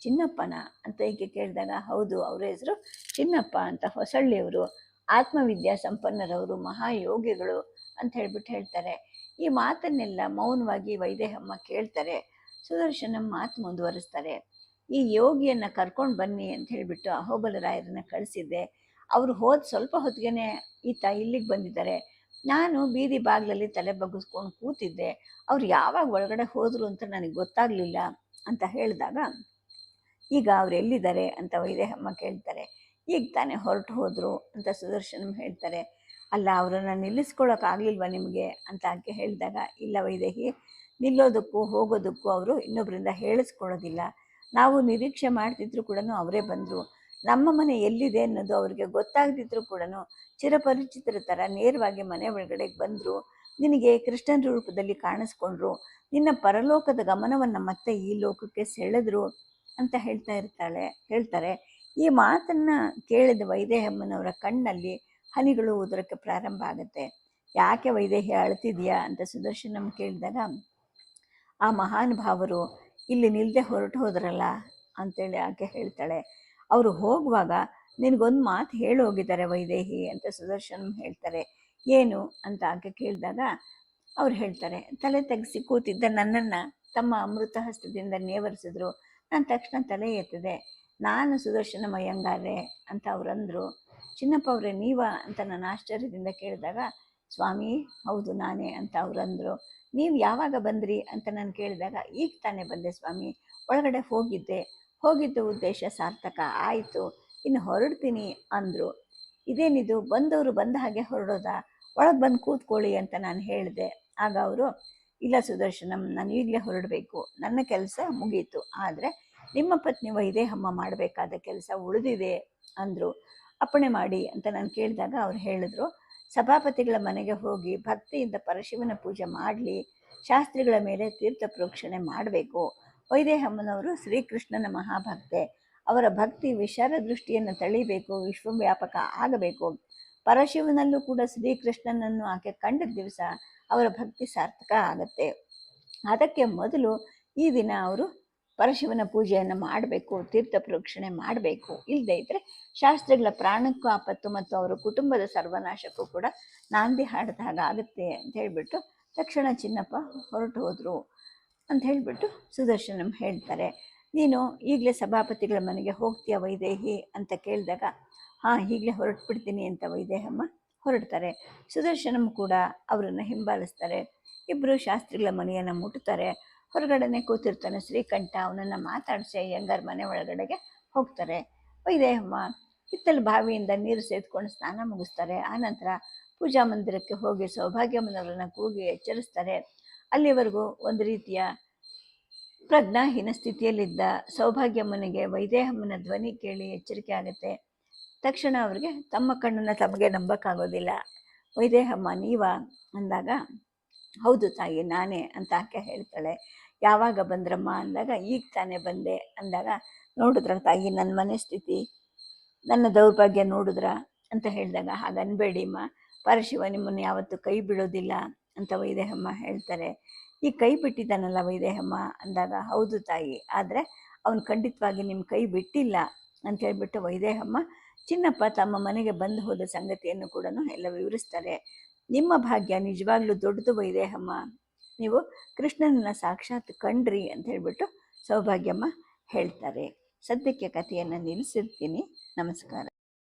ಚಿನ್ನಪ್ಪನ? ಅಂತ ಈಕೆ ಕೇಳಿದಾಗ, ಹೌದು, ಅವರ ಹೆಸರು ಚಿನ್ನಪ್ಪ ಅಂತ ಹೊಸಳ್ಳಿಯವರು, ಆತ್ಮವಿದ್ಯಾ ಸಂಪನ್ನರವರು, ಮಹಾಯೋಗಿಗಳು ಅಂತ ಹೇಳ್ಬಿಟ್ಟು ಹೇಳ್ತಾರೆ. ಈ ಮಾತನ್ನೆಲ್ಲ ಮೌನವಾಗಿ ವೈದೇಹಮ್ಮ ಕೇಳ್ತಾರೆ. ಸುದರ್ಶನ ಮಾತು ಮುಂದುವರಿಸ್ತಾರೆ. ಈ ಯೋಗಿಯನ್ನು ಕರ್ಕೊಂಡು ಬನ್ನಿ ಅಂತ ಹೇಳಿಬಿಟ್ಟು ಅಹೋಬಲರಾಯರನ್ನ ಕಳಿಸಿದ್ದೆ. ಅವರು ಹೋದ ಸ್ವಲ್ಪ ಹೊತ್ತಿಗೆನೆ ಈತ ಇಲ್ಲಿಗೆ ಬಂದಿದ್ದಾರೆ. ನಾನು ಬೀದಿ ಬಾಗಿಲಲ್ಲಿ ತಲೆ ಬಗ್ಗಿಸ್ಕೊಂಡು ಕೂತಿದ್ದೆ. ಅವ್ರು ಯಾವಾಗ ಒಳಗಡೆ ಹೋದರು ಅಂತ ನನಗೆ ಗೊತ್ತಾಗಲಿಲ್ಲ ಅಂತ ಹೇಳಿದಾಗ, ಈಗ ಅವ್ರು ಎಲ್ಲಿದ್ದಾರೆ? ಅಂತ ವೈದೇಹಮ್ಮ ಕೇಳ್ತಾರೆ. ಈಗ ತಾನೇ ಹೊರಟು ಹೋದರು, ಅಂತ ಸುದರ್ಶನಂ ಹೇಳ್ತಾರೆ. ಅಲ್ಲ, ಅವರನ್ನು ನಿಲ್ಲಿಸ್ಕೊಳ್ಳೋಕ್ಕಾಗಲಿಲ್ವ ನಿಮಗೆ? ಅಂತ ಆಕೆ ಹೇಳಿದಾಗ, ಇಲ್ಲ ವೈದೇಹಿ, ನಿಲ್ಲೋದಕ್ಕೂ ಹೋಗೋದಕ್ಕೂ ಅವರು ಇನ್ನೊಬ್ಬರಿಂದ ಹೇಳಿಸ್ಕೊಳ್ಳೋದಿಲ್ಲ ನಾವು ನಿರೀಕ್ಷೆ ಮಾಡ್ತಿದ್ರು ಕೂಡ ಅವರೇ ಬಂದರು. ನಮ್ಮ ಮನೆ ಎಲ್ಲಿದೆ ಅನ್ನೋದು ಅವರಿಗೆ ಗೊತ್ತಾಗದಿದ್ರು ಕೂಡ ಚಿರಪರಿಚಿತರ ಥರ ನೇರವಾಗಿ ಮನೆ ಒಳಗಡೆ ಬಂದರು. ನಿನಗೆ ಕೃಷ್ಣನ ರೂಪದಲ್ಲಿ ಕಾಣಿಸ್ಕೊಂಡ್ರು. ನಿನ್ನ ಪರಲೋಕದ ಗಮನವನ್ನು ಮತ್ತೆ ಈ ಲೋಕಕ್ಕೆ ಸೆಳೆದ್ರು ಅಂತ ಹೇಳ್ತಾ ಇರ್ತಾಳೆ, ಹೇಳ್ತಾರೆ. ಈ ಮಾತನ್ನು ಕೇಳಿದ ವೈದೇಹಮ್ಮನವರ ಕಣ್ಣಲ್ಲಿ ಹನಿಗಳು ಉದರಕ್ಕೆ ಪ್ರಾರಂಭ ಆಗುತ್ತೆ. ಯಾಕೆ ವೈದೇಹಿ ಅಳ್ತಿದೆಯಾ ಅಂತ ಸುದರ್ಶನ ಕೇಳಿದಾಗ, ಆ ಮಹಾನುಭಾವರು ಇಲ್ಲಿ ನಿಲ್ಲದೆ ಹೊರಟು ಹೋದ್ರಲ್ಲ ಅಂತೇಳಿ ಆಕೆ ಹೇಳ್ತಾಳೆ. ಅವರು ಹೋಗುವಾಗ ನಿನಗೊಂದು ಮಾತು ಹೇಳಿ ಹೋಗಿದ್ದಾರೆ ವೈದೇಹಿ ಅಂತ ಸುದರ್ಶನ ಹೇಳ್ತಾರೆ. ಏನು ಅಂತ ಆಕೆ ಕೇಳಿದಾಗ ಅವ್ರು ಹೇಳ್ತಾರೆ, ತಲೆ ತೆಗೆಸಿ ಕೂತಿದ್ದ ನನ್ನನ್ನು ತಮ್ಮ ಅಮೃತ ಹಸ್ತದಿಂದ ನೇವರಿಸಿದ್ರು. ನಾನು ತಕ್ಷಣ ತಲೆ ಎತ್ತದೆ. ನಾನು ಸುದರ್ಶನ ಮಯ್ಯಂಗಾರೆ ಅಂತ ಅವರಂದರು ಚಿನ್ನಪ್ಪ ಅವರೇ ನೀವ ಅಂತ ನಾನು ಆಶ್ಚರ್ಯದಿಂದ ಕೇಳಿದಾಗ, ಸ್ವಾಮಿ, ಹೌದು ನಾನೇ ಅಂತ ಅವರಂದರು ನೀವು ಯಾವಾಗ ಬಂದ್ರಿ? ಅಂತ ನಾನು ಕೇಳಿದಾಗ, ಈಗ ತಾನೇ ಬಂದೆ ಸ್ವಾಮಿ, ಒಳಗಡೆ ಹೋಗಿದ್ದೆ. ಹೋಗಿದ್ದ ಉದ್ದೇಶ ಸಾರ್ಥಕ, ಆಯಿತು, ಇನ್ನು ಹೊರಡ್ತೀನಿ ಅಂದರು. ಇದೇನಿದು, ಬಂದವರು ಬಂದ ಹಾಗೆ ಹೊರಡೋದಾ? ಒಳಗೆ ಬಂದು ಕೂತ್ಕೊಳ್ಳಿ ಅಂತ ನಾನು ಹೇಳಿದೆ. ಆಗ ಅವರು, ಇಲ್ಲ ಸುದರ್ಶನಂ, ನಾನು ಈಗಲೇ ಹೊರಡಬೇಕು. ನನ್ನ ಕೆಲಸ ಮುಗೀತು. ಆದರೆ, ನಿಮ್ಮ ಪತ್ನಿ ವೈದೇಹಮ್ಮ ಮಾಡಬೇಕಾದ ಕೆಲಸ ಉಳಿದಿದೆ ಅಂದರು. ಅಪ್ಪಣೆ ಮಾಡಿ ಅಂತ ನಾನು ಕೇಳಿದಾಗ ಅವ್ರು ಹೇಳಿದ್ರು, ಸಭಾಪತಿಗಳ ಮನೆಗೆ ಹೋಗಿ ಭಕ್ತಿಯಿಂದ ಪರಶಿವನ ಪೂಜೆ ಮಾಡಲಿ, ಶಾಸ್ತ್ರಿಗಳ ಮೇಲೆ ತೀರ್ಥ ಪ್ರೋಕ್ಷಣೆ ಮಾಡಬೇಕು. ವೈದೇಹಮ್ಮನವರು ಶ್ರೀಕೃಷ್ಣನ ಮಹಾಭಕ್ತೆ. ಅವರ ಭಕ್ತಿ ವಿಶಾಲ ದೃಷ್ಟಿಯನ್ನು ತಳಿಬೇಕು ವಿಶ್ವವ್ಯಾಪಕ ಆಗಬೇಕು. ಪರಶಿವನಲ್ಲೂ ಕೂಡ ಶ್ರೀಕೃಷ್ಣನನ್ನು ಆಕೆ ಕಂಡ ದಿವಸ ಅವರ ಭಕ್ತಿ ಸಾರ್ಥಕ ಆಗತ್ತೆ. ಅದಕ್ಕೆ ಮೊದಲು ಈ ದಿನ ಅವರು ಪರಶಿವನ ಪೂಜೆಯನ್ನು ಮಾಡಬೇಕು, ತೀರ್ಥ ಪ್ರೋಕ್ಷಣೆ ಮಾಡಬೇಕು ಇಲ್ಲದೇ ಇದ್ದರೆ ಶಾಸ್ತ್ರಿಗಳ ಪ್ರಾಣಕ್ಕೂ ಆಪತ್ತು ಮತ್ತು ಅವರ ಕುಟುಂಬದ ಸರ್ವನಾಶಕ್ಕೂ ಕೂಡ ನಾಂದಿ ಹಾಡಿದ ಹಾಗಾಗುತ್ತೆ ಅಂತ ಹೇಳಿಬಿಟ್ಟು ತಕ್ಷಣ ಚಿನ್ನಪ್ಪ ಹೊರಟು ಹೋದರು ಅಂತ ಹೇಳಿಬಿಟ್ಟು ಸುದರ್ಶನಂ ಹೇಳ್ತಾರೆ. ನೀನು ಈಗಲೇ ಸಭಾಪತಿಗಳ ಮನೆಗೆ ಹೋಗ್ತೀಯ ವೈದೇಹಿ ಅಂತ ಕೇಳಿದಾಗ, ಹಾಂ, ಈಗಲೇ ಹೊರಟು ಬಿಡ್ತೀನಿ ಅಂತ ವೈದೇಹಮ್ಮ ಹೊರಡ್ತಾರೆ. ಸುದರ್ಶನಂ ಕೂಡ ಅವರನ್ನು ಹಿಂಬಾಲಿಸ್ತಾರೆ. ಇಬ್ಬರು ಶಾಸ್ತ್ರಿಗಳ ಮನೆಯನ್ನು ಮುಟ್ಟುತ್ತಾರೆ ಹೊರಗಡೆನೆ ಕೂತಿರ್ತಾನೆ ಶ್ರೀಕಂಠ, ಅವನನ್ನು ಮಾತಾಡಿಸಿ ಅಯ್ಯಂಗಾರ್ ಮನೆ ಒಳಗಡೆಗೆ ಹೋಗ್ತಾರೆ. ವೈದೇಹಮ್ಮ ಹಿತ್ತಲು ಬಾವಿಯಿಂದ ನೀರು ಸೇದ್ಕೊಂಡು ಸ್ನಾನ ಮುಗಿಸ್ತಾರೆ. ಆನಂತರ ಪೂಜಾ ಮಂದಿರಕ್ಕೆ ಹೋಗಿ ಸೌಭಾಗ್ಯಮ್ಮನವರನ್ನು ಕೂಗಿ ಎಚ್ಚರಿಸ್ತಾರೆ. ಅಲ್ಲಿವರೆಗೂ ಒಂದು ರೀತಿಯ ಪ್ರಜ್ಞಾಹೀನ ಸ್ಥಿತಿಯಲ್ಲಿದ್ದ ಸೌಭಾಗ್ಯಮ್ಮನಿಗೆ ವೈದೇಹಮ್ಮನ ಧ್ವನಿ ಕೇಳಿ ಎಚ್ಚರಿಕೆ ಆಗುತ್ತೆ. ತಕ್ಷಣ ಅವರಿಗೆ ತಮ್ಮ ಕಣ್ಣನ್ನು ತಮಗೆ ನಂಬಕ್ಕಾಗೋದಿಲ್ಲ. ವೈದೇಹಮ್ಮ ನೀವಾ? ಅಂದಾಗ, ಹೌದು ತಾಯಿ, ನಾನೇ ಅಂತ ಆಕೆ ಹೇಳ್ತಾಳೆ. ಯಾವಾಗ ಬಂದ್ರಮ್ಮ ಅಂದಾಗ, ಈಗ ತಾನೇ ಬಂದೆ ಅಂದಾಗ ನೋಡಿದ್ರ ತಾಯಿ ನನ್ನ ಮನೆ ಸ್ಥಿತಿ ನನ್ನ ದೌರ್ಭಾಗ್ಯ ನೋಡಿದ್ರ ಅಂತ ಹೇಳಿದಾಗ ಹಾಗನ್ಬೇಡಿಮ್ಮ ಪರಶಿವ ನಿಮ್ಮನ್ನು ಯಾವತ್ತೂ ಕೈ ಬಿಡೋದಿಲ್ಲ ಅಂತ ವೈದೇಹಮ್ಮ ಹೇಳ್ತಾರೆ. ಈ ಕೈ ಬಿಟ್ಟಿದ್ದಾನಲ್ಲ ವೈದೇಹಮ್ಮ ಅಂದಾಗ, ಹೌದು ತಾಯಿ, ಆದರೆ ಅವನು ಖಂಡಿತವಾಗಿ ನಿಮ್ಮ ಕೈ ಬಿಟ್ಟಿಲ್ಲ ಅಂತ ಹೇಳಿಬಿಟ್ಟು ವೈದೇಹಮ್ಮ ಚಿನ್ನಪ್ಪ ತಮ್ಮ ಮನೆಗೆ ಬಂದು ಹೋದ ಸಂಗತಿಯನ್ನು ಕೂಡ ಎಲ್ಲ ವಿವರಿಸ್ತಾರೆ. ನಿಮ್ಮ ಭಾಗ್ಯ ನಿಜವಾಗ್ಲೂ ದೊಡ್ಡದು ವೈದೇಹಮ್ಮ ನೀವು ಕೃಷ್ಣನನ್ನ ಸಾಕ್ಷಾತ್ ಕಂಡ್ರಿ ಅಂತ ಹೇಳಿಬಿಟ್ಟು ಸೌಭಾಗ್ಯಮ್ಮ ಹೇಳ್ತಾರೆ. ಸದ್ಯಕ್ಕೆ ಕಥೆಯನ್ನು ನಿಲ್ಲಿಸಿರ್ತೀನಿ ನಮಸ್ಕಾರ.